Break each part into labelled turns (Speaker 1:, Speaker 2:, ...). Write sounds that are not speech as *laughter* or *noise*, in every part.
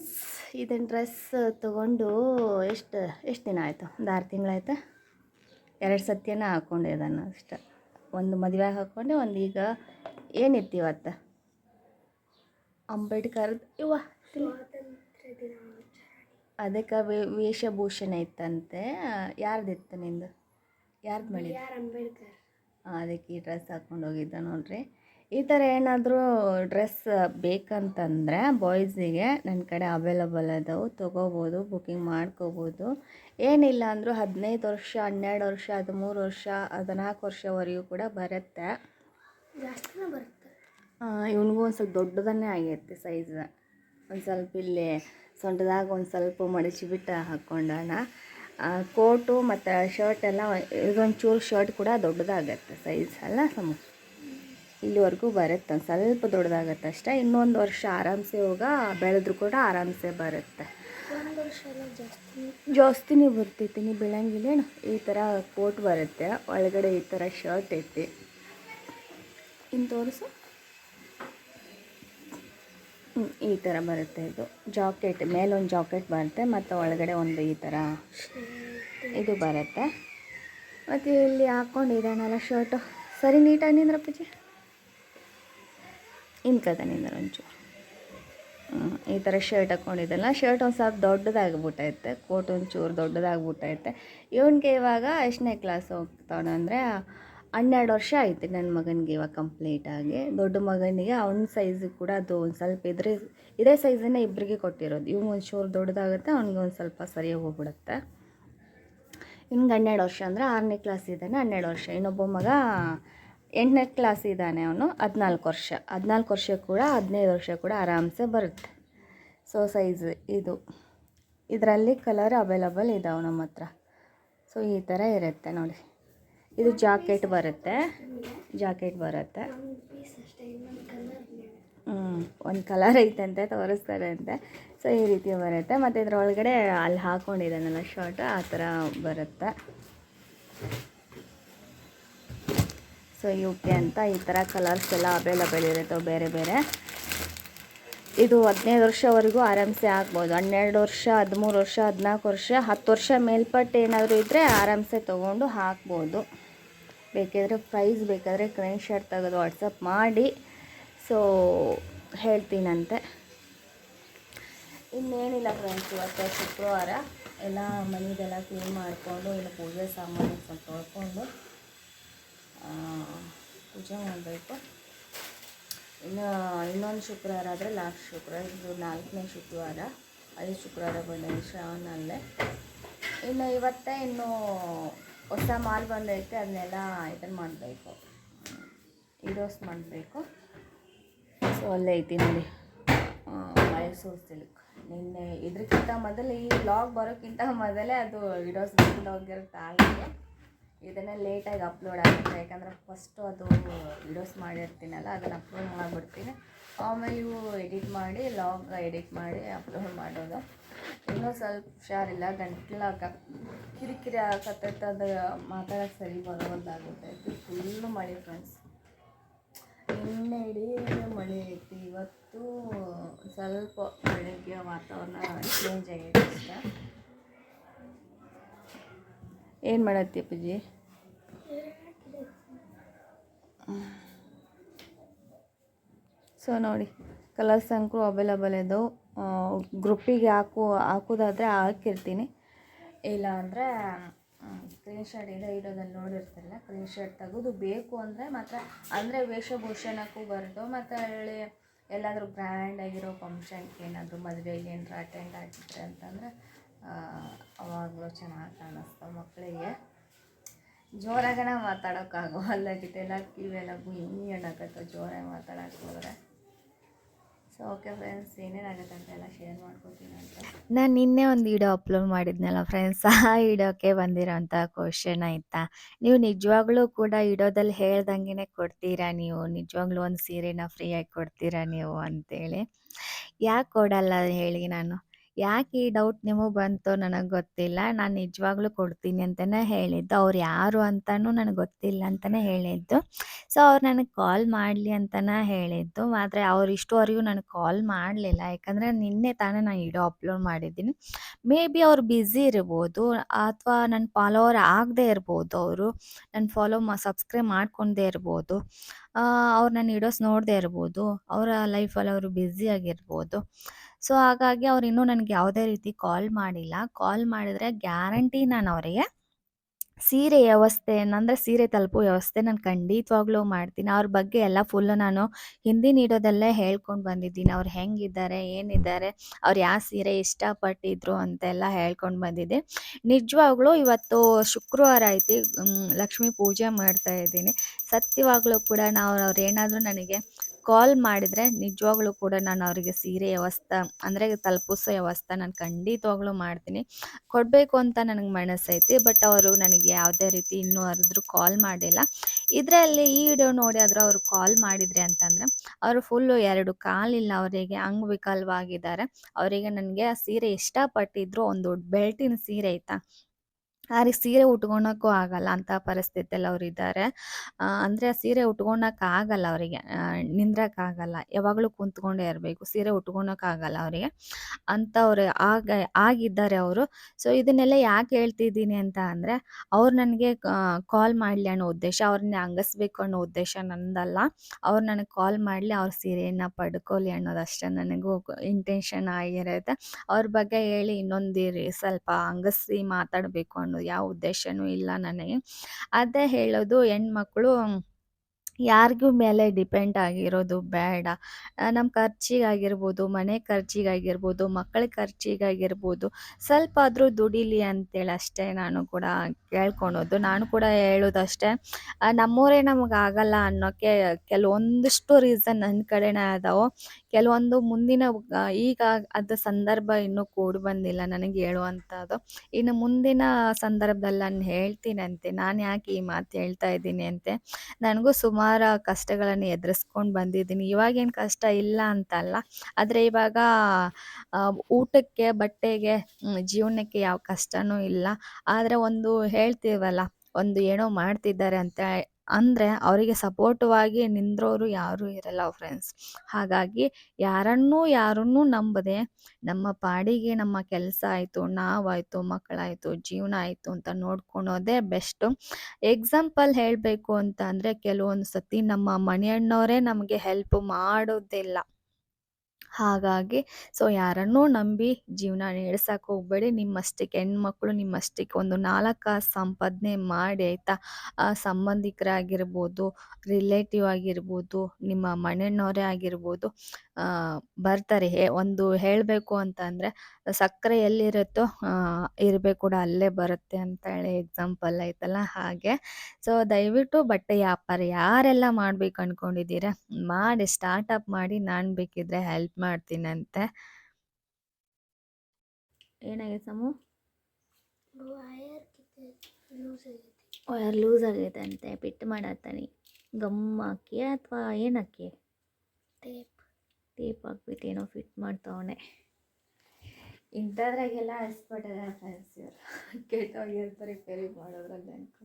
Speaker 1: Friends ಇದನ್ನು dress ತೊಗೊಂಡು ಎಷ್ಟು ಎಷ್ಟು ದಿನ ಆಯಿತು? ಒಂದು ಆರು ತಿಂಗಳಾಯ್ತು ಎರಡು ಸತ್ಯನ ಹಾಕ್ಕೊಂಡೆ ನಾನು ಅಷ್ಟೆ. ಒಂದು ಮದುವೆ ಹಾಕ್ಕೊಂಡೆ ಒಂದು ಈಗ ಏನಿತ್ತು ಇವತ್ತು ಅಂಬೇಡ್ಕರ್ದು ಇವ ಅದಕ್ಕೆ ವೇಷಭೂಷಣ ಇತ್ತಂತೆ. ಯಾರ್ದಿತ್ತು ನಿಂದು? ಯಾರ್ದು ಮಾಡಿ
Speaker 2: ಅಂಬೇಡ್ಕರ್.
Speaker 1: ಅದಕ್ಕೆ ಈ ಡ್ರೆಸ್ ಹಾಕ್ಕೊಂಡು ಹೋಗಿದ್ದ ನೋಡ್ರಿ. ಈ ಥರ ಏನಾದರೂ ಡ್ರೆಸ್ ಬೇಕಂತಂದರೆ ಬಾಯ್ಸಿಗೆ ನನ್ನ ಕಡೆ ಅವೈಲಬಲ್ ಅದಾವೆ ತೊಗೋಬೋದು ಬುಕ್ಕಿಂಗ್ ಮಾಡ್ಕೋಬೋದು. ಏನಿಲ್ಲ ಅಂದರೂ ಹದಿನೈದು ವರ್ಷ ಹನ್ನೆರಡು ವರ್ಷ ಹದಿಮೂರು ವರ್ಷ ಹದಿನಾಲ್ಕು ವರ್ಷವರೆಗೂ ಕೂಡ ಬರುತ್ತೆ.
Speaker 2: ಜಾಸ್ತಿನೇ ಬರುತ್ತೆ.
Speaker 1: ಇವನಿಗೂ ಒಂದು ಸ್ವಲ್ಪ ದೊಡ್ಡದನ್ನೇ ಆಗೈತೆ ಸೈಜ್ ಒಂದು ಸ್ವಲ್ಪ ಇಲ್ಲಿ ಸೊಂಟದಾಗ ಒಂದು ಸ್ವಲ್ಪ ಮಡಚಿಬಿಟ್ಟು ಹಾಕ್ಕೊಂಡೋಣ ಕೋಟು ಮತ್ತು ಶರ್ಟ್ ಎಲ್ಲ ಇದೊಂದು ಚೂರು ಶರ್ಟ್ ಕೂಡ ದೊಡ್ಡದಾಗತ್ತೆ ಸೈಜ್ ಅಲ್ಲ ಸಮ ಇಲ್ಲಿವರೆಗೂ ಬರುತ್ತೆ. ಒಂದು ಸ್ವಲ್ಪ ದೊಡ್ಡದಾಗತ್ತೆ ಅಷ್ಟೇ. ಇನ್ನೊಂದು ವರ್ಷ ಆರಾಮ್ಸೆ ಹೋಗ ಬೆಳೆದ್ರು ಕೂಡ ಆರಾಮ್ಸೆ ಬರುತ್ತೆ. ಜಾಸ್ತಿನೇ ಬರ್ತೈತಿ. ನೀವು ಬೆಳಂಗಿಲ್ಲೇನು ಈ ಥರ ಕೋಟ್ ಬರುತ್ತೆ. ಒಳಗಡೆ ಈ ಥರ ಶರ್ಟ್ ಐತಿ. ಇನ್ನು ತೋರಿಸು? ಈ ಥರ ಬರುತ್ತೆ ಇದು. ಜಾಕೆಟ್ ಮೇಲೊಂದು ಜಾಕೆಟ್ ಬರುತ್ತೆ ಮತ್ತು ಒಳಗಡೆ ಒಂದು ಈ ಥರ ಇದು ಬರುತ್ತೆ. ಮತ್ತು ಇಲ್ಲಿ ಹಾಕ್ಕೊಂಡಿದ್ದಾನಲ್ಲ ಶರ್ಟು. ಸರಿ ನೀಟಾಗಿ ನಿಂದ್ರಪ್ಪಜ್ಜಿ ಇನ್ಕದ ಕದನ ಒಂಚೂರು. ಈ ಥರ ಶರ್ಟ್ ಹಾಕ್ಕೊಂಡಿದ್ದಲ್ಲ ಶರ್ಟ್ ಒಂದು ಸ್ವಲ್ಪ ದೊಡ್ಡದಾಗ್ಬಿಟ್ಟೈತೆ. ಕೋಟ್ ಒಂಚೂರು ದೊಡ್ಡದಾಗ್ಬಿಟ್ಟೈತೆ. ಇವನಿಗೆ ಇವಾಗ ಎಷ್ಟನೇ ಕ್ಲಾಸ್ ಹೋಗ್ತಾನೆ ಅಂದರೆ ಹನ್ನೆರಡು ವರ್ಷ ಆಯಿತು ನನ್ನ ಮಗನಿಗೆ ಇವಾಗ ಕಂಪ್ಲೀಟಾಗಿ ದೊಡ್ಡ ಮಗನಿಗೆ ಅವನ ಸೈಜ್ ಕೂಡ ಅದು ಒಂದು ಸ್ವಲ್ಪ ಇದ್ರೆ, ಇದೇ ಸೈಜನ್ನೇ ಇಬ್ಬರಿಗೆ ಕೊಟ್ಟಿರೋದು. ಇವ್ನು ಒಂಚೂರು ದೊಡ್ಡದಾಗುತ್ತೆ, ಅವ್ನಿಗೆ ಒಂದು ಸ್ವಲ್ಪ ಸರಿಯಾಗಿ ಹೋಗ್ಬಿಡುತ್ತೆ. ಇವ್ನಿಗೆ ಹನ್ನೆರಡು ವರ್ಷ ಅಂದರೆ ಆರನೇ ಕ್ಲಾಸ್ ಇದ್ದಾನೆ, ಹನ್ನೆರಡು ವರ್ಷ. ಇನ್ನೊಬ್ಬ ಮಗ ಎಂಟನೇ ಕ್ಲಾಸ್ ಇದ್ದಾನೆ ಅವನು, ಹದಿನಾಲ್ಕು ವರ್ಷ. ಹದಿನಾಲ್ಕು ವರ್ಷ ಕೂಡ, ಹದಿನೈದು ವರ್ಷ ಕೂಡ ಆರಾಮ್ಸೆ ಬರುತ್ತೆ. ಸೊ ಸೈಜ್ ಇದು. ಇದರಲ್ಲಿ ಕಲರ್ ಅವೈಲಬಲ್ ಇದಾವೆ ನಮ್ಮ ಹತ್ರ. ಸೊ ಈ ಥರ ಇರುತ್ತೆ ನೋಡಿ. ಇದು ಜಾಕೆಟ್ ಬರುತ್ತೆ. ಜಾಕೆಟ್ ಬರುತ್ತೆ. ಹ್ಞೂ ಒಂದು ಕಲರ್ ಐತಂತೆ ತೋರಿಸ್ತಾರೆ ಅಂತೆ. ಸೊ ಈ ರೀತಿ ಬರುತ್ತೆ. ಮತ್ತು ಇದ್ರೊಳಗಡೆ ಅಲ್ಲಿ ಹಾಕ್ಕೊಂಡಿದ್ದಾನಲ್ಲ ಶರ್ಟ್ ಆ ಥರ ಬರುತ್ತೆ. ಸೊ ಕೆ ಅಂತ ಈ ಥರ ಕಲರ್ಸ್ ಎಲ್ಲ ಅವೈಲಬಲ್ ಇರುತ್ತೆ ಬೇರೆ ಬೇರೆ. ಇದು ಹದಿನೈದು ವರ್ಷವರೆಗೂ ಆರಾಮ್ಸೆ ಆಗ್ಬೋದು. ಹನ್ನೆರಡು ವರ್ಷ, ಹದಿಮೂರು ವರ್ಷ, ಹದಿನಾಲ್ಕು ವರ್ಷ, ಹತ್ತು ವರ್ಷ ಮೇಲ್ಪಟ್ಟು ಏನಾದರೂ ಇದ್ದರೆ ಆರಾಮ್ಸೆ ತೊಗೊಂಡು ಹಾಕ್ಬೋದು. ಬೇಕಿದ್ರೆ ಪ್ರೈಸ್ ಬೇಕಾದರೆ ಸ್ಕ್ರೀನ್ ಶರ್ಟ್ ತೆಗೆದು ವಾಟ್ಸಪ್ ಮಾಡಿ. ಸೊ ಹೇಳ್ತೀನಂತೆ. ಇನ್ನೇನಿಲ್ಲ ಫ್ರೆಂಡ್ಸ್ ಇವತ್ತು ಶುಕ್ರವಾರ. ಎಲ್ಲ ಮನೆದೆಲ್ಲ ಕ್ಲೀನ್ ಮಾಡಿಕೊಂಡು, ಇಲ್ಲ ಪೂಜೆ ಸಾಮಾನು ಸ್ವಲ್ಪ ತೊಳ್ಕೊಂಡು ಪೂಜೆ ಮಾಡಬೇಕು. ಇನ್ನು ಇನ್ನೊಂದು ಶುಕ್ರವಾರ ಆದರೆ ಲಾಸ್ಟ್ ಶುಕ್ರವಾರ, ಇದು ನಾಲ್ಕನೇ ಶುಕ್ರವಾರ, ಐದು ಶುಕ್ರವಾರ ಬಂದಿದೆ ಶ್ರಾವಣಲ್ಲೇ ಇನ್ನು ಇವತ್ತೇ ಇನ್ನು ಹೊಸ ಮಾಲ್ ಬಂದೈತೆ, ಅದನ್ನೆಲ್ಲ ಇದನ್ನು ಮಾಡಬೇಕು. ಇಡೋಸ್ ಮಾಡಬೇಕು. ಸೊ ಅಲ್ಲೇ ಐತಿ ನೋಡಿ. ಮೈಸೂರು ಸಿಲ್ಕ್. ನಿನ್ನೆ ಇದಕ್ಕಿಂತ ಮೊದಲು ಈ ಬ್ಲಾಗ್ ಬರೋಕ್ಕಿಂತ ಮೊದಲೇ ಅದು ಇಡೋಸ್ ಬಂದು ಹೋಗಿರುತ್ತೆ ಹಾಗೆ ಇದನ್ನೇ ಲೇಟಾಗಿ ಅಪ್ಲೋಡ್ ಆಗುತ್ತೆ. ಯಾಕಂದರೆ ಫಸ್ಟು ಅದು ವಿಡಿಯೋಸ್ ಮಾಡಿರ್ತೀನಲ್ಲ, ಅದನ್ನು ಅಪ್ಲೋಡ್ ಮಾಡಿಬಿಡ್ತೀನಿ. ಆಮೇಲೆ ಇವು ಎಡಿಟ್ ಮಾಡಿ ಲಾಗ್ ಎಡಿಟ್ ಮಾಡಿ ಅಪ್ಲೋಡ್ ಮಾಡೋದು. ಇನ್ನೂ ಸ್ವಲ್ಪ ಹುಷಾರಿಲ್ಲ ಗಂಟ್ಲಾಗ ಕಿರಿಕಿರಿ ಆಗತ್ತೈತೆ ಅದು ಮಾತಾಡೋಕ್ಕೆ ಸರಿ ಬರೋದಾಗುತ್ತೆ ಫುಲ್ಲು ಮಳೆ ಫ್ರೆಂಡ್ಸ್ ನಿನ್ನೆ ಇಡೀ ಮಳೆ ಐತಿ ಇವತ್ತು ಸ್ವಲ್ಪ ಬೆಳಗ್ಗೆ ವಾತಾವರಣ ಚೇಂಜ್ ಆಗೈತೆ ಏನು ಮಾಡತ್ತಿ ಅಪ್ಪಾಜಿ? ಸೊ ನೋಡಿ ಕಲರ್ಸ್ ಅಂಕರು ಅವೈಲಬಲ್ ಇದ್ದವು ಗ್ರೂಪಿಗೆ ಹಾಕು, ಹಾಕೋದಾದರೆ ಹಾಕಿರ್ತೀನಿ. ಇಲ್ಲ ಅಂದರೆ ಸ್ಕ್ರೀನ್ ಶರ್ಟ್ ಇದೆ ಇಡೋದಲ್ಲಿ ನೋಡಿರ್ತಾರಲ್ಲ ಸ್ಕ್ರೀನ್ ಶರ್ಟ್ ತೆಗೆದು ಬೇಕು ಅಂದರೆ ಮಾತ್ರ, ಅಂದರೆ ವೇಷಭೂಷಣಕ್ಕೂ ಬರೋದು, ಮತ್ತು ಹೇಳಿ ಎಲ್ಲಾದರೂ ಬ್ರ್ಯಾಂಡ್ ಆಗಿರೋ ಫಂಕ್ಷನ್ಗೆ ಏನಾದರೂ ಮದುವೆಗೆ ಏನಾರ ಅಟೆಂಡ್ ಆಗಿದ್ರೆ ಅಂತಂದರೆ ಅವಾಗಲೂ ಚೆನ್ನಾಗಿ ಕಾಣಿಸ್ತವೆ ಮಕ್ಕಳಿಗೆ ಜೋರಾಗನ ಮಾತಾಡೋಕ್ಕಾಗೋಲ್ಲಗಿತ್ತೆಲ್ಲ ಕಿವಿಯೆಲ್ಲ ಗುಯ್ಯಿ ಅನ್ನಕತ್ತ ಜೋರಾಗಿ ಮಾತಾಡೋಕ್ಕೆ ಹೋದ್ರೆ. ಸೊ ಓಕೆ ಫ್ರೆಂಡ್ಸ್ ಏನೇನಾಗುತ್ತೆ ಅಂತ ಎಲ್ಲ ಶೇರ್ ಮಾಡ್ಕೊತೀನಿ ಅಂತ.
Speaker 3: ನಾನು ನಿನ್ನೆ ಒಂದು ವಿಡಿಯೋ ಅಪ್ಲೋಡ್ ಮಾಡಿದ್ನಲ್ಲ ಫ್ರೆಂಡ್ಸ್ ಆ ವಿಡಿಯೋಕ್ಕೆ ಬಂದಿರೋಂಥ ಕ್ವಶನ್ ಆಯಿತಾ? ನೀವು ನಿಜವಾಗ್ಲೂ ಕೂಡ ಇಡೋದಲ್ಲಿ ಹೇಳ್ದಂಗೆ ಕೊಡ್ತೀರಾ ನೀವು? ನಿಜವಾಗ್ಲೂ ಒಂದು ಸೀರೆನ ಫ್ರೀಯಾಗಿ ಕೊಡ್ತೀರಾ ನೀವು ಅಂತೇಳಿ? ಯಾಕೆ ಕೊಡಲ್ಲ ಹೇಳಿ ನಾನು?
Speaker 1: ಯಾಕೆ ಈ ಡೌಟ್ ನಿಮಗೆ ಬಂತೋ ನನಗೆ ಗೊತ್ತಿಲ್ಲ. ನಾನು ನಿಜವಾಗ್ಲೂ ಕೊಡ್ತೀನಿ ಅಂತಲೇ ಹೇಳಿದ್ದು. ಅವ್ರು ಯಾರು ಅಂತಲೂ ನನಗೆ ಗೊತ್ತಿಲ್ಲ ಅಂತಲೇ ಹೇಳಿದ್ದು. ಸೊ ಅವ್ರು ನನಗೆ ಕಾಲ್ ಮಾಡಲಿ ಅಂತಲೇ ಹೇಳಿದ್ದು. ಆದರೆ ಅವ್ರು ಇಷ್ಟುವರೆಗೂ ನನಗೆ ಕಾಲ್ ಮಾಡಲಿಲ್ಲ. ಯಾಕಂದರೆ ನಿನ್ನೆ ತಾನೇ ನಾನು ವಿಡಿಯೋ ಅಪ್ಲೋಡ್ ಮಾಡಿದ್ದೀನಿ. ಮೇ ಬಿ ಅವ್ರು ಬ್ಯುಸಿ ಇರ್ಬೋದು. ಅಥವಾ ನನ್ನ ಫಾಲೋವರ್ ಆಗದೇ ಇರ್ಬೋದು ಅವರು. ನನ್ನ ಫಾಲೋ ಮಾ ಸಬ್ಸ್ಕ್ರೈಬ್ ಮಾಡ್ಕೊಂಡೇ ಇರ್ಬೋದು. ಅವ್ರು ನನ್ನ ವಿಡಿಯೋಸ್ ನೋಡದೆ ಇರ್ಬೋದು. ಅವರ ಲೈಫಲ್ಲಿ ಅವರು ಬ್ಯುಸಿ ಆಗಿರ್ಬೋದು. ಸೊ, ಹಾಗಾಗಿ ಅವ್ರು ಇನ್ನೂ ನನಗೆ ಯಾವುದೇ ರೀತಿ ಕಾಲ್ ಮಾಡಿಲ್ಲ. ಕಾಲ್ ಮಾಡಿದರೆ ಗ್ಯಾರಂಟಿ ನಾನು ಅವರಿಗೆ. ಸೀರೆ ವ್ಯವಸ್ಥೆ ಅಂದರೆ ಸೀರೆ ತಲುಪೋ ವ್ಯವಸ್ಥೆ ನಾನು ಖಂಡಿತವಾಗ್ಲೂ ಮಾಡ್ತೀನಿ. ಅವ್ರ ಬಗ್ಗೆ ಎಲ್ಲ ಫುಲ್ಲು ನಾನು ಹಿಂದಿ ನೀಡೋದಲ್ಲೇ ಹೇಳ್ಕೊಂಡು ಬಂದಿದ್ದೀನಿ. ಅವ್ರು ಹೆಂಗಿದ್ದಾರೆ, ಏನಿದ್ದಾರೆ, ಅವ್ರು ಯಾವ ಸೀರೆ ಇಷ್ಟಪಟ್ಟಿದ್ರು ಅಂತೆಲ್ಲ ಹೇಳ್ಕೊಂಡು ಬಂದಿದ್ದೆ. ನಿಜವಾಗ್ಲೂ ಇವತ್ತು ಶುಕ್ರವಾರ ಐತಿ ಲಕ್ಷ್ಮೀ ಪೂಜೆ ಮಾಡ್ತಾ ಇದ್ದೀನಿ. ಸತ್ಯವಾಗ್ಲೂ ಕೂಡ ನಾವು ಅವ್ರು ಏನಾದರೂ ನನಗೆ ಕಾಲ್ ಮಾಡಿದರೆ ನಿಜವಾಗ್ಲೂ ಕೂಡ ನಾನು ಅವರಿಗೆ ಸೀರೆ ವ್ಯವಸ್ಥೆ, ಅಂದರೆ ತಲುಪಿಸೋ ವ್ಯವಸ್ಥೆ ನಾನು ಖಂಡಿತವಾಗ್ಲೂ ಮಾಡ್ತೀನಿ. ಕೊಡಬೇಕು ಅಂತ ನನಗೆ ಮನಸ್ಸೈತಿ ಬಟ್ ಅವರು ನನಗೆ ಯಾವುದೇ ರೀತಿ ಇನ್ನೂ ಅರಿದ್ರು ಕಾಲ್ ಮಾಡಿಲ್ಲ. ಇದರಲ್ಲಿ ಈ ವಿಡಿಯೋ ನೋಡಿ ಆದರೂ ಅವರು ಕಾಲ್ ಮಾಡಿದ್ರೆ ಅಂತಂದರೆ, ಅವರು ಫುಲ್ಲು ಎರಡು ಕಾಲಿಲ್ಲ ಅವರಿಗೆ ಅಂಗವಿಕಲವಾಗಿದ್ದಾರೆ ಅವರಿಗೆ ನನಗೆ ಆ ಸೀರೆ ಇಷ್ಟಪಟ್ಟಿದ್ರು, ಒಂದು ದೊಡ್ಡ ಬೆಲ್ಟಿನ ಸೀರೆ ಆಯಿತಾ? ಅವ್ರಿಗೆ ಸೀರೆ ಉಟ್ಕೊಳಕ್ಕೂ ಆಗಲ್ಲ ಅಂತ ಪರಿಸ್ಥಿತಿಯಲ್ಲಿ ಅವ್ರು ಇದ್ದಾರೆ. ಅಂದರೆ ಸೀರೆ ಉಟ್ಕೊಳಕ್ಕೆ ಆಗಲ್ಲ ಅವರಿಗೆ. ನಿಂದ್ರಕ್ಕಾಗಲ್ಲ ಯಾವಾಗಲೂ ಕುಂತ್ಕೊಂಡೇ ಇರಬೇಕು. ಸೀರೆ ಉಟ್ಕೊಳಕ್ಕಾಗಲ್ಲ ಅವರಿಗೆ. ಅಂಥವ್ರು ಆಗ, ಆಗಿದ್ದಾರೆ ಅವರು. ಸೊ ಇದನ್ನೆಲ್ಲ ಯಾಕೆ ಹೇಳ್ತಿದ್ದೀನಿ ಅಂತ ಅಂದರೆ, ಅವ್ರು ನನಗೆ ಕಾಲ್ ಮಾಡಲಿ ಅನ್ನೋ ಉದ್ದೇಶ, ಅವ್ರನ್ನ ಹಂಗಸ್ಬೇಕು ಅನ್ನೋ ಉದ್ದೇಶ ನಂದಲ್ಲ. ಅವ್ರು ನನಗೆ ಕಾಲ್ ಮಾಡಲಿ, ಅವ್ರ ಸೀರೆಯನ್ನು ಪಡ್ಕೊಳ್ಳಿ ಅನ್ನೋದಷ್ಟೇ ನನಗೂ ಇಂಟೆನ್ಷನ್ ಆಗಿರುತ್ತೆ. ಅವ್ರ ಬಗ್ಗೆ ಹೇಳಿ ಇನ್ನೊಂದು ಸ್ವಲ್ಪ ಹಂಗಸಿ ಮಾತಾಡಬೇಕು ಅನ್ನೋದು ಯಾವ ಉದ್ದೇಶನೂ ಇಲ್ಲ ನನಗೆ. ಅದೇ ಹೇಳೋದು ಹೆಣ್ಮಕ್ಳು ಯಾರಿಗೂ ಮೇಲೆ ಡಿಪೆಂಡ್ ಆಗಿರೋದು ಬೇಡ. ನಮ್ಮ ಖರ್ಚಿಗಾಗಿರ್ಬೋದು, ಮನೆ ಖರ್ಚಿಗಾಗಿರ್ಬೋದು, ಮಕ್ಕಳ ಖರ್ಚಿಗಾಗಿರ್ಬೋದು, ಸ್ವಲ್ಪ ಆದರೂ ದುಡಿಲಿ ಅಂತೇಳಿ ಅಷ್ಟೇ ನಾನು ಕೂಡ ಕೇಳ್ಕೊಳೋದು. ನಾನು ಕೂಡ ಹೇಳೋದಷ್ಟೇ ನಮ್ಮೂರೇ ನಮಗೆ ಆಗಲ್ಲ ಅನ್ನೋಕ್ಕೆ ಕೆಲವೊಂದಿಷ್ಟು ರೀಸನ್ ನನ್ನ ಕಡೆನೇ ಅದಾವೆ. ಕೆಲವೊಂದು ಮುಂದಿನ ಈಗ ಅದು ಸಂದರ್ಭ ಇನ್ನೂ ಕೂಡಿ ಬಂದಿಲ್ಲ ನನಗೆ ಹೇಳುವಂಥದ್ದು. ಇನ್ನು ಮುಂದಿನ ಸಂದರ್ಭದಲ್ಲಿ ನಾನು ಹೇಳ್ತೀನಂತೆ ನಾನು ಯಾಕೆ ಈ ಮಾತು ಹೇಳ್ತಾ ಇದ್ದೀನಿ ಅಂತೆ? ನನಗೂ ಸುಮಾರು ಕಷ್ಟಗಳನ್ನು ಎದುರಿಸ್ಕೊಂಡು ಬಂದಿದ್ದೀನಿ. ಇವಾಗೇನು ಕಷ್ಟ ಇಲ್ಲ ಅಂತಲ್ಲ ಆದರೆ ಇವಾಗ ಊಟಕ್ಕೆ, ಬಟ್ಟೆಗೆ ಜೀವನಕ್ಕೆ ಯಾವ ಕಷ್ಟನೂ ಇಲ್ಲ. ಆದರೆ ಒಂದು ಹೇಳ್ತೀವಲ್ಲ, ಒಂದು ಏನೋ ಮಾಡ್ತಿದ್ದಾರೆ ಅಂತ ಅಂದರೆ ಅವರಿಗೆ ಸಪೋರ್ಟಿವಾಗಿ ನಿಂದ್ರೋರು ಯಾರೂ ಇರಲ್ಲ ಫ್ರೆಂಡ್ಸ್ ಹಾಗಾಗಿ ಯಾರನ್ನೂ ಯಾರನ್ನೂ ನಂಬದೆ ನಮ್ಮ ಪಾಡಿಗೆ ನಮ್ಮ ಕೆಲಸ ಆಯಿತು, ನಾವಾಯಿತು, ಮಕ್ಕಳಾಯಿತು, ಜೀವನ ಆಯಿತು ಅಂತ ನೋಡ್ಕೊಳೋದೇ ಬೆಸ್ಟು ಎಕ್ಸಾಂಪಲ್ ಹೇಳಬೇಕು ಅಂತ ಅಂದರೆ ಕೆಲವೊಂದು ಸತಿ ನಮ್ಮ ಮನೆಯಣ್ಣವರೇ ನಮಗೆ ಹೆಲ್ಪ್ ಮಾಡೋದಿಲ್ಲ. ಹಾಗಾಗಿ ಸೊ ಯಾರನ್ನೂ ನಂಬಿ ಜೀವನ ನಡೆಸಕ್ಕೆ ಹೋಗಬೇಡಿ. ನಿಮ್ಮಷ್ಟಕ್ಕೆ, ಹೆಣ್ಮಕ್ಳು ನಿಮ್ಮಷ್ಟಕ್ಕೆ ಒಂದು ನಾಲ್ಕು ಸಂಪಾದನೆ ಮಾಡಿ ಆಯಿತಾ? ಸಂಬಂಧಿಕರಾಗಿರ್ಬೋದು ರಿಲೇಟಿವ್ ಆಗಿರ್ಬೋದು, ನಿಮ್ಮ ಮನೆಯವರೇ ಆಗಿರ್ಬೋದು ಬರ್ತಾರೆ. ಹೇ, ಒಂದು ಹೇಳಬೇಕು ಅಂತಂದರೆ ಸಕ್ಕರೆ ಎಲ್ಲಿರುತ್ತೋ ಇರಬೇಕು ಕೂಡ ಅಲ್ಲೇ ಬರುತ್ತೆ ಅಂತ ಹೇಳಿ ಎಕ್ಸಾಂಪಲ್ ಆಯ್ತಲ್ಲ ಹಾಗೆ. ಸೊ ದಯವಿಟ್ಟು ಬಟ್ಟೆ ವ್ಯಾಪಾರ ಯಾರೆಲ್ಲ ಮಾಡ್ಬೇಕು ಅಂದ್ಕೊಂಡಿದ್ದೀರಾ ಮಾಡಿ ಸ್ಟಾರ್ಟಪ್ ಮಾಡಿ, ನಾನು ಬೇಕಿದ್ರೆ ಹೆಲ್ಪ್ ಮಾಡ್ತೀನಂತೆ. ಏನಾಗಿದೆ ಸಮು?
Speaker 4: ವಯರ್ ಲೂಸ್ ಆಗೈತಿ
Speaker 1: ಅಂತೆ ಪಿಟ್ ಮಾಡತ್ತಾನೆ. ಗಮ್ ಹಾಕಿ ಅಥವಾ ಏನು ಹಾಕಿ?
Speaker 4: ಟೇಪ್.
Speaker 1: ಟೇಪ್ ಹಾಕ್ಬಿಟ್ಟು ಏನೋ ಫಿಟ್ ಮಾಡ್ತಾವನೆ. ಇಂಥದ್ರಾಗೆಲ್ಲ ಫ್ರೆಂಡ್ಸ್ ಇವರು. ಕೆಟ್ಟೋಗಿರ್ತಾರೆ ರಿಪೇರಿ ಮಾಡೋದ್ರಲ್ಲಿ ಅನ್ಕೊ.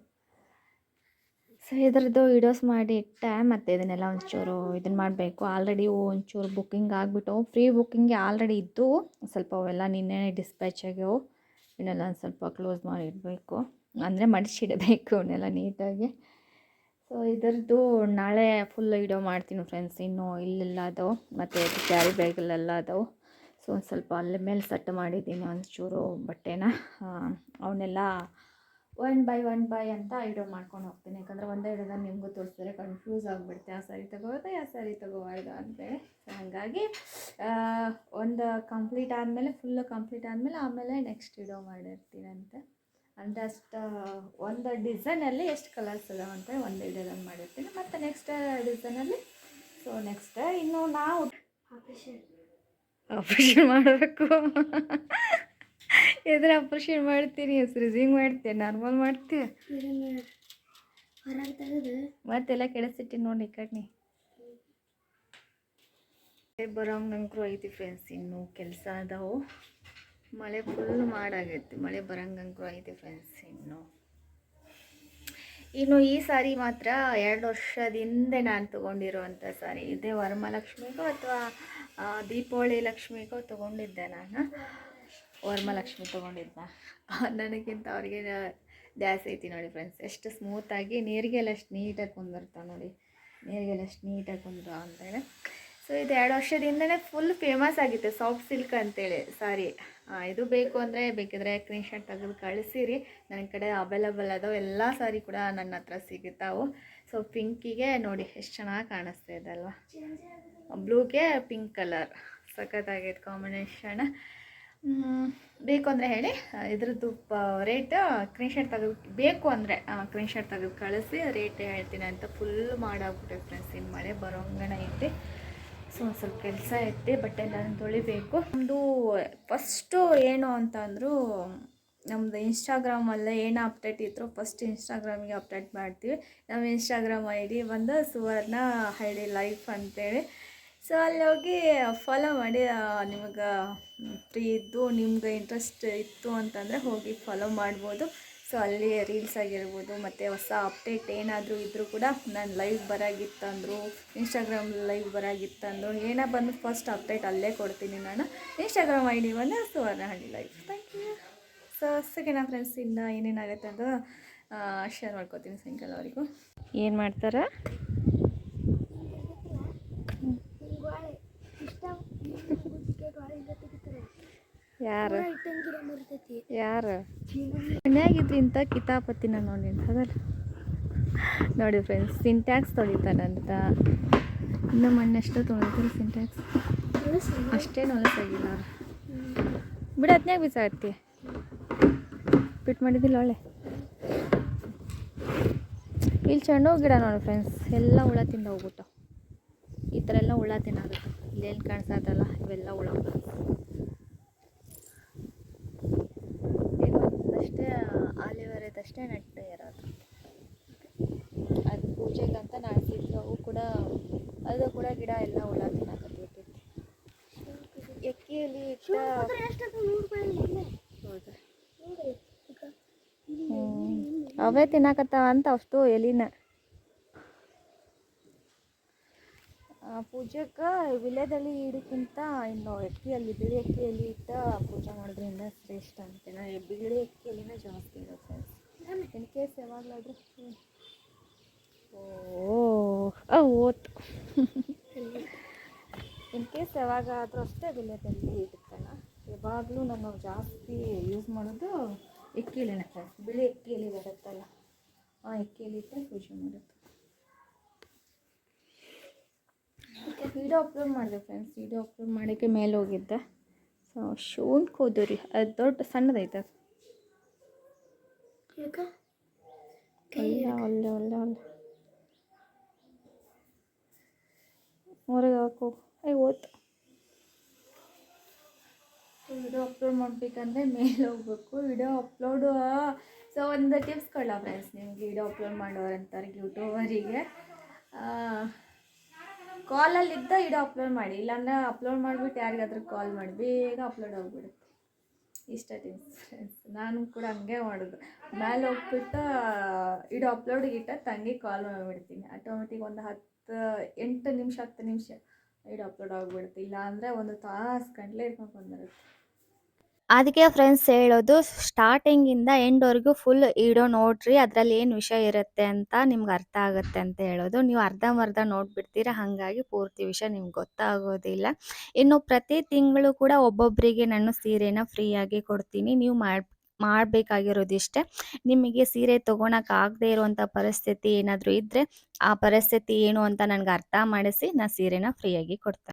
Speaker 1: ಸೊ ಇದರದ್ದು ವೀಡಿಯೋಸ್ ಮಾಡಿ ಇಟ್ಟೆ, ಮತ್ತು ಇದನ್ನೆಲ್ಲ ಒಂಚೂರು ಇದನ್ನು ಮಾಡಬೇಕು. ಆಲ್ರೆಡಿ ಒಂಚೂರು ಬುಕ್ಕಿಂಗ್ ಆಗಿಬಿಟ್ಟು ಫ್ರೀ ಬುಕ್ಕಿಂಗ್ಗೆ ಆಲ್ರೆಡಿ ಇದ್ದು, ಸ್ವಲ್ಪ ಅವೆಲ್ಲ ನಿನ್ನೆ ಡಿಸ್ಪ್ಯಾಚ್ ಆಗ್ಯವು ಇವನ್ನೆಲ್ಲ ಒಂದು ಸ್ವಲ್ಪ ಕ್ಲೋಸ್ ಮಾಡಿ ಇಡಬೇಕು. ಅಂದರೆ ಮಡಿಸಿಡಬೇಕು ಇವನ್ನೆಲ್ಲ ನೀಟಾಗಿ. ಸೊ ಇದರದ್ದು ನಾಳೆ ಫುಲ್ ವೀಡಿಯೋ ಮಾಡ್ತೀನಿ ಫ್ರೆಂಡ್ಸ್ ಇನ್ನು ಇಲ್ಲೆಲ್ಲ ಅದಾವೆ. ಮತ್ತು ಕ್ಯಾರಿ ಬ್ಯಾಗಲ್ಲೆಲ್ಲ ಅದಾವೆ. ಸೊ ಒಂದು ಸ್ವಲ್ಪ ಅಲ್ಲೇ ಮೇಲೆ ಸೆಟ್ ಮಾಡಿದ್ದೀನಿ ಒಂಚೂರು ಬಟ್ಟೆನ. ಅವನ್ನೆಲ್ಲ ಒನ್ ಬೈ ಒನ್ ಬೈ ಅಂತ ಐಡೋ ಮಾಡ್ಕೊಂಡು ಹೋಗ್ತೀನಿ. ಯಾಕಂದರೆ ಒಂದೇ ವಿಡಿಯೋದಲ್ಲಿ ನಿಮಗೂ ತೋರಿಸಿದ್ರೆ ಕನ್ಫ್ಯೂಸ್ ಆಗಿಬಿಡುತ್ತೆ. ಆ ಸ್ಯಾರಿ ತಗೋಬೋದಾ ಯಾವ ಸಾರಿ ತಗೋಬಾರ್ದು ಅಂತೇಳಿ ಸೊ ಹಾಗಾಗಿ ಒಂದು ಕಂಪ್ಲೀಟ್ ಆದಮೇಲೆ ಫುಲ್ಲು ಕಂಪ್ಲೀಟ್ ಆದಮೇಲೆ ಆಮೇಲೆ ನೆಕ್ಸ್ಟ್ ವಿಡಿಯೋ ಮಾಡಿರ್ತೀನಂತೆ. ಅಂದರೆ ಅಷ್ಟು ಒಂದು ಡಿಸೈನಲ್ಲಿ ಎಷ್ಟು ಕಲರ್ಸ್ ಇದಾವೆ ಅಂತ ಒಂದು ವಿಡಿಯೋದಲ್ಲಿ ಮಾಡಿರ್ತೀನಿ. ಮತ್ತು ನೆಕ್ಸ್ಟ್ ಡಿಸೈನಲ್ಲಿ ಸೊ ನೆಕ್ಸ್ಟ್ ಇನ್ನು ನಾವು
Speaker 4: ಆಪ್ರೇಷನ್
Speaker 1: ಮಾಡಬೇಕು. *laughs* ಎದುರು ಆಪ್ರೇಷನ್ ಮಾಡ್ತೀನಿ ಸ್ರಿಜಿಂಗ್ ಮಾಡ್ತೀನಿ ನಾರ್ಮಲ್
Speaker 4: ತೆಗೆದು
Speaker 1: ಮತ್ತೆಲ್ಲ ಕೆಳಸಿಟ್ಟಿನಿ ನೋಡಿ ಕಣ್ಣಿ. ಬರೋಂಗ್ ನಂಗೆ ಐತಿ ಫ್ರೆಂಡ್ಸ್ ಇನ್ನು ಕೆಲಸ ಅದಾವು. ಮಳೆ ಫುಲ್ ಮಾಡಾಗೈತಿ, ಮಳೆ ಬರಂಗಂಗೂ ಐತಿ ಫ್ರೆಂಡ್ಸ್ ಇನ್ನು. ಇನ್ನು ಈ ಸಾರಿ ಮಾತ್ರ ಎರಡು ವರ್ಷದಿಂದ ನಾನು ತೊಗೊಂಡಿರುವಂಥ ಸಾರಿ. ಇದೇ ವರಮಹಾಲಕ್ಷ್ಮಿಗೋ ಅಥವಾ ದೀಪಾವಳಿ ಲಕ್ಷ್ಮಿಗೋ ತೊಗೊಂಡಿದ್ದೆ ನಾನು. ವರಮಹಾಲಕ್ಷ್ಮಿ ತೊಗೊಂಡಿದ್ದ ನನಗಿಂತ ಅವ್ರಿಗೆ ಜಾಸ್ತಿ ಐತಿ ನೋಡಿ ಫ್ರೆಂಡ್ಸ್ ಎಷ್ಟು ಸ್ಮೂತಾಗಿ ನೀರಿಗೆಲ್ಲ ಎಷ್ಟು ನೀಟಾಗಿ ಕುಂದಿರ್ತಾವೆ ನೋಡಿ. ನೀರಿಗೆಲ್ಲ ಎಷ್ಟು ನೀಟಾಗಿ ಕುಂದ್ರ ಅಂತೇಳಿ ಸೊ ಇದು ಎರಡು ವರ್ಷದಿಂದನೇ ಫುಲ್ ಫೇಮಸ್ ಆಗಿತ್ತು. ಸಾಫ್ಟ್ ಸಿಲ್ಕ್ ಅಂತೇಳಿ ಸಾರಿ ಇದು ಬೇಕು ಅಂದರೆ ಬೇಕಿದ್ರೆ ಸ್ಕ್ರೀನ್ ಶಾಟ್ ತೆಗೆದು ಕಳಿಸಿರಿ. ನನ್ನ ಕಡೆ ಅವೈಲಬಲ್ ಅದಾವೆ ಎಲ್ಲ ಸಾರಿ ಕೂಡ ನನ್ನ ಹತ್ರ ಸಿಗುತ್ತಾವು. ಸೊ ಪಿಂಕಿಗೆ ನೋಡಿ, ಎಷ್ಟು ಚೆನ್ನಾಗಿ ಕಾಣಿಸ್ತಾ ಇದೆ ಅಲ್ವಾ? ಬ್ಲೂಗೆ ಪಿಂಕ್ ಕಲರ್ ಸಖತ್ತಾಗೈತೆ ಕಾಂಬಿನೇಷನ್ ಬೇಕು ಅಂದರೆ ಹೇಳಿ. ಇದ್ರದ್ದು ಪ ರೇಟ್ ಸ್ಕ್ರೀನ್ಶಾಟ್ ತೆಗೆದು, ಬೇಕು ಅಂದರೆ ಸ್ಕ್ರೀನ್ಶಾಟ್ ತೆಗೆದು ಕಳಿಸಿ ರೇಟ್ ಹೇಳ್ತೀನಿ ಅಂತ ಫುಲ್ ಮಾಡಾಗ್ಬಿಟ್ಟೆ ಫ್ರೆಂಡ್ಸ್ ಇನ್ನು ಮಳೆ ಬರೋಂಗಣ ಐತಿ. ಸೊ ಒಂದು ಸ್ವಲ್ಪ ಕೆಲಸ ಐತಿ, ಬಟ್ಟೆ ನಾನು ತೊಳಿಬೇಕು. ನಮ್ಮದು ಫಸ್ಟು ಏನು ಅಂತಂದ್ರು ನಮ್ಮದು ಇನ್ಸ್ಟಾಗ್ರಾಮಲ್ಲೇ ಏನು ಅಪ್ಡೇಟ್ ಇದ್ರು ಫಸ್ಟ್ ಇನ್ಸ್ಟಾಗ್ರಾಮಿಗೆ ಅಪ್ಡೇಟ್ ಮಾಡ್ತೀವಿ. ನಮ್ಮ ಇನ್ಸ್ಟಾಗ್ರಾಮ್ ಐ ಡಿ ಬಂದು ಸುವರ್ಣ ಹಳ್ಳಿ ಲೈಫ್ ಅಂತೇಳಿ. ಸೊ ಅಲ್ಲಿ ಹೋಗಿ ಫಾಲೋ ಮಾಡಿ ನಿಮಗೆ ಫ್ರೀ ಇದ್ದು, ನಿಮ್ಗೆ ಇಂಟ್ರೆಸ್ಟ್ ಇತ್ತು ಅಂತಂದರೆ ಹೋಗಿ ಫಾಲೋ ಮಾಡ್ಬೋದು. ಸೊ ಅಲ್ಲಿ ರೀಲ್ಸ್ ಆಗಿರ್ಬೋದು, ಮತ್ತು ಹೊಸ ಅಪ್ಡೇಟ್ ಏನಾದರೂ ಇದ್ದರೂ ಕೂಡ ನಾನು ಲೈವ್ ಬರಾಗಿತ್ತಂದ್ರು ಇನ್ಸ್ಟಾಗ್ರಾಮ್ ಲೈವ್ ಬರಾಗಿತ್ತಂದ್ರು, ಏನೇ ಬಂದು ಫಸ್ಟ್ ಅಪ್ಡೇಟ್ ಅಲ್ಲೇ ಕೊಡ್ತೀನಿ ನಾನು. ಇನ್ಸ್ಟಾಗ್ರಾಮ್ ಐ ಡಿ ಬಂದು Suvarnahalli live thank you so second friends ಇನ್ನು ಏನೇನಾಗುತ್ತೆ ಅಂತ ಶೇರ್ ಮಾಡ್ಕೋತೀನಿ ಸಾಯಂಕಾಲವರೆಗೂ ಏನು ಮಾಡ್ತಾರೆ
Speaker 4: ಬಾಳೆ ಇಷ್ಟ ಗುಜ್ಜಿಗೆ ಬಾಳೆಯಿಂದ ತೆಗಿತಾರೆ
Speaker 1: ಯಾರು? ಯಾರು? ಮನ್ಯಾಗಿದ್ದು ಇಂಥ ಕಿತಾಪತಿನ ನೋಡಿ ಅದಲ್ಲ ನೋಡಿ ಫ್ರೆಂಡ್ಸ್ ಸಿಂಟ್ಯಾಕ್ಸ್ ತೊಳಿತಾನಂತ ಇನ್ನು ಮಣ್ಣೆಷ್ಟು ತೊಳಿತಾರೆ ಸಿಂಟ್ಯಾಕ್ಸ್ ಅಷ್ಟೇನು ಹೊಲಸಾಗಿಲ್ಲ? ಬಿಡ ಹತ್ನ್ಯಾಗ ಬಿಸಾಡ್ತಿ ಬಿಟ್ಟು ಮಾಡಿದ್ದಿಲ್ಲ ಒಳ್ಳೆ. ಇಲ್ಲಿ ಚೆಂಡು ಗಿಡ ನೋಡಿ ಫ್ರೆಂಡ್ಸ್ ಎಲ್ಲ ಹುಳ ತಿಂದು ಹೋಗ್ಬಿಟ್ಟು. ಈ ಥರ ಎಲ್ಲ ಹುಳ ತಿನ್ನೋದು. ಇಲ್ಲೇನು ಕಾಣಿಸತ್ತಲ್ಲ ಇವೆಲ್ಲ ಹುಳ. ಆಲಿವರೆದಷ್ಟೇ ನೆಟ್ಟು ಇರೋದು. ಅದು ಪೂಜೆಗಂತ ನಾಡ್ಸಿದ್ರು ಅವು ಕೂಡ ಅದು ಕೂಡ ಗಿಡ ಎಲ್ಲ ಹುಳ ತಿನ್ನಕತ್ತೈತಿ ಎಕ್ಕಿಯಲ್ಲಿ ಅವೇ ತಿನ್ನಾಕತ್ತಾವ ಅಂತ ಅಷ್ಟು ಎಲಿನ. ಪೂಜೆಗೆ ವಿಲೇದಲ್ಲಿ ಇಡಕ್ಕಿಂತ ಇನ್ನು ಎಕ್ಕಿಯಲ್ಲಿ, ಬಿಳಿ ಎಕ್ಕಿಯಲ್ಲಿ ಇಟ್ಟ ಪೂಜೆ ಮಾಡೋದ್ರಿಂದ ಶ್ರೇಷ್ಠ ಅಂತೇನೆ ಬಿಳಿ ಎಕ್ಕಿಯಲ್ಲಿನ ಜಾಸ್ತಿ ಇರುತ್ತೆ. ಇನ್ ಕೇಸ್ ಯಾವಾಗಲಾದರೂ ಓ, ಓತ್. ಇನ್ ಕೇಸ್ ಯಾವಾಗಾದರೂ ಅಷ್ಟೇ ವಿಳ್ಯದಲ್ಲಿ ಇಡ್ತಾನೆ ಯಾವಾಗಲೂ ನಾನು ಜಾಸ್ತಿ ಯೂಸ್ ಮಾಡೋದು ಎಕ್ಕಿಲಿನ ಫ್ರೆಂಡ್ಸ್ ಬಿಳಿ ಎಕ್ಕಿಲಿ ಬರುತ್ತಲ್ಲ, ಆ ಎಕ್ಕಿಲಿ ಇಟ್ಟರೆ ಪೂಜೆ ಮಾಡೋದು. ವೀಡಿಯೋ ಅಪ್ಲೋಡ್ ಮಾಡಿದೆ ಫ್ರೆಂಡ್ಸ್ ವೀಡಿಯೋ ಅಪ್ಲೋಡ್ ಮಾಡೋಕ್ಕೆ ಮೇಲೆ ಹೋಗಿದ್ದೆ. ಸೊ ಶೂನ್ ರೀ ಅದು ದೊಡ್ಡ ಸಣ್ಣದೈತೆ.
Speaker 4: ಯಾಕ
Speaker 1: ಒಳ್ಳೆ ಒಳ್ಳೆ ಒಳ್ಳೆ ಒಳ್ಳೆ ಹೊರಗೆ ಹಾಕು ಓತ್. ವಿಡಿಯೋ ಅಪ್ಲೋಡ್ ಮಾಡ್ಬೇಕಂದ್ರೆ ಮೇಲೆ ಹೋಗ್ಬೇಕು. ವಿಡಿಯೋ ಅಪ್ಲೋಡು ಸೊ ಒಂದು ಟಿಪ್ಸ್ ಕೊಡಲ ಫ್ರೆಂಡ್ಸ್ ನಿಮ್ಗೆ ವಿಡಿಯೋ ಅಪ್ಲೋಡ್ ಮಾಡೋರಂತಾರೆ ಯೂಟ್ಯೂಬರಿಗೆ? ಕಾಲಲ್ಲಿದ್ದ ವಿಡಿಯೋ ಅಪ್ಲೋಡ್ ಮಾಡಿ. ಇಲ್ಲಾಂದ್ರೆ ಅಪ್ಲೋಡ್ ಮಾಡಿಬಿಟ್ಟು ಯಾರಿಗಾದ್ರೂ ಕಾಲ್ ಮಾಡಿ. ಬೇಗ ಅಪ್ಲೋಡ್ ಆಗಿಬಿಡುತ್ತೆ. ಇಷ್ಟ ಫ್ರೆಂಡ್ಸ್ ನಾನು ಕೂಡ ಹಂಗೆ ಮಾಡೋದು. ಮೇಲೆ ಹೋಗ್ಬಿಟ್ಟು, ಇಡೋ ಅಪ್ಲೋಡಿಗೆ ಇಟ್ಟ ತಂಗಿ ಕಾಲ್ ಮಾಡಿಬಿಡ್ತೀನಿ. ಆಟೋಮೆಟಿಕ್ ಒಂದು ಹತ್ತು, ಎಂಟು ನಿಮಿಷ, ಹತ್ತು ನಿಮಿಷ ಇಡೋ ಅಪ್ಲೋಡ್ ಆಗಿಬಿಡುತ್ತೆ. ಇಲ್ಲಾಂದರೆ ಒಂದು ತಾಸು ಗಂಟಲೆ ಇಟ್ಕೊಂಡು ಬಂದಿರುತ್ತೆ ಅದಕ್ಕೆ ಫ್ರೆಂಡ್ಸ್ ಹೇಳೋದು ಸ್ಟಾರ್ಟಿಂಗಿಂದ ಎಂಡ್ವರೆಗೂ ಫುಲ್ ಇಡೋ ನೋಡ್ರಿ, ಅದರಲ್ಲಿ ಏನು ವಿಷಯ ಇರುತ್ತೆ ಅಂತ ನಿಮ್ಗೆ ಅರ್ಥ ಆಗುತ್ತೆ ಅಂತ ಹೇಳೋದು. ನೀವು ಅರ್ಧಂಬರ್ಧ ನೋಡ್ಬಿಡ್ತೀರ, ಹಾಗಾಗಿ ಪೂರ್ತಿ ವಿಷಯ ನಿಮ್ಗೆ ಗೊತ್ತಾಗೋದಿಲ್ಲ. ಇನ್ನು ಪ್ರತಿ ತಿಂಗಳು ಕೂಡ ಒಬ್ಬೊಬ್ಬರಿಗೆ ನಾನು ಸೀರೆನ ಫ್ರೀಯಾಗಿ ಕೊಡ್ತೀನಿ. ನೀವು ಮಾಡಿ, ಮಾಡಬೇಕಾಗಿರೋದಿಷ್ಟೇ. ನಿಮಗೆ ಸೀರೆ ತೊಗೊಳಕ್ ಆಗದೆ ಇರುವಂಥ ಪರಿಸ್ಥಿತಿ ಏನಾದರೂ ಇದ್ದರೆ ಆ ಪರಿಸ್ಥಿತಿ ಏನು ಅಂತ ನನಗೆ ಅರ್ಥ ಮಾಡಿಸಿ ನಾನು ಸೀರೆನ ಫ್ರೀಯಾಗಿ ಕೊಡ್ತೇನೆ.